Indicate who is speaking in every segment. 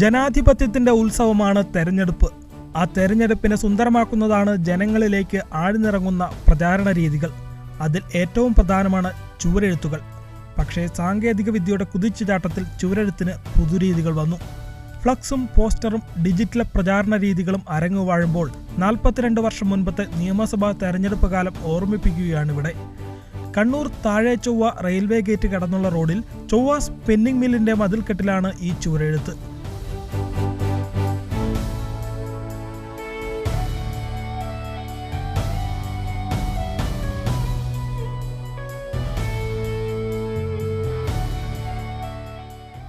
Speaker 1: ജനാധിപത്യത്തിന്റെ ഉത്സവമാണ് തെരഞ്ഞെടുപ്പ്. ആ തെരഞ്ഞെടുപ്പിനെ സുന്ദരമാക്കുന്നതാണ് ജനങ്ങളിലേക്ക് ആഴ്ന്നിറങ്ങുന്ന പ്രചാരണ രീതികൾ. അതിൽ ഏറ്റവും പ്രധാനമാണ് ചുവരെഴുത്തുകൾ. പക്ഷേ സാങ്കേതിക വിദ്യയുടെ കുതിച്ചുചാട്ടത്തിൽ ചുവരെഴുത്തിന് പുതുരീതികൾ വന്നു. ഫ്ലക്സും പോസ്റ്ററും ഡിജിറ്റൽ പ്രചാരണ രീതികളും അരങ്ങുവാഴുമ്പോൾ നാൽപ്പത്തിരണ്ട് വർഷം മുൻപത്തെ നിയമസഭാ തെരഞ്ഞെടുപ്പ് കാലം ഓർമ്മിപ്പിക്കുകയാണിവിടെ. കണ്ണൂർ താഴെ ചൊവ്വ റെയിൽവേ ഗേറ്റ് കടന്നുള്ള റോഡിൽ ചൊവ്വ സ്പിന്നിംഗ് മില്ലിന്റെ മതിൽക്കെട്ടിലാണ് ഈ ചുവരെഴുത്ത്.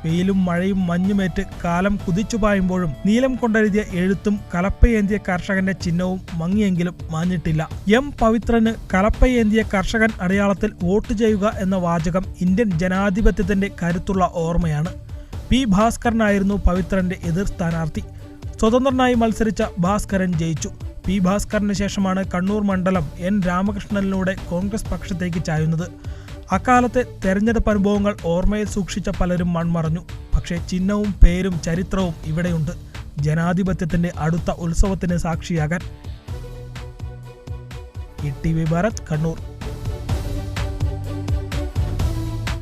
Speaker 1: വെയിലും മഴയും മഞ്ഞുമേറ്റ് കാലം കുതിച്ചു പായുമ്പോഴും നീലം കൊണ്ടെഴുതിയ എഴുത്തും കലപ്പയേന്തിയ കർഷകന്റെ ചിഹ്നവും മങ്ങിയെങ്കിലും മാഞ്ഞിട്ടില്ല. എം പവിത്രന് കലപ്പയേന്തിയ കർഷകൻ അടയാളത്തിൽ വോട്ട് ചെയ്യുക എന്ന വാചകം ഇന്ത്യൻ ജനാധിപത്യത്തിന്റെ കരുത്തുള്ള ഓർമ്മയാണ്. പി ഭാസ്കരനായിരുന്നു പവിത്രന്റെ എതിർ സ്ഥാനാർത്ഥി. സ്വതന്ത്രനായി മത്സരിച്ച ഭാസ്കരൻ ജയിച്ചു. പി ഭാസ്കറിന് ശേഷമാണ് കണ്ണൂർ മണ്ഡലം എൻ രാമകൃഷ്ണനിലൂടെ കോൺഗ്രസ് പക്ഷത്തേക്ക് ചായുന്നത്. അക്കാലത്തെ തെരഞ്ഞെടുപ്പ് അനുഭവങ്ങൾ ഓർമ്മയിൽ സൂക്ഷിച്ച പലരും മൺമറഞ്ഞു. പക്ഷേ ചിഹ്നവും പേരും ചരിത്രവും ഇവിടെയുണ്ട്. ജനാധിപത്യത്തിന്റെ അടുത്ത ഉത്സവത്തിന് സാക്ഷിയാകാൻ. E T V Bharat Kannur.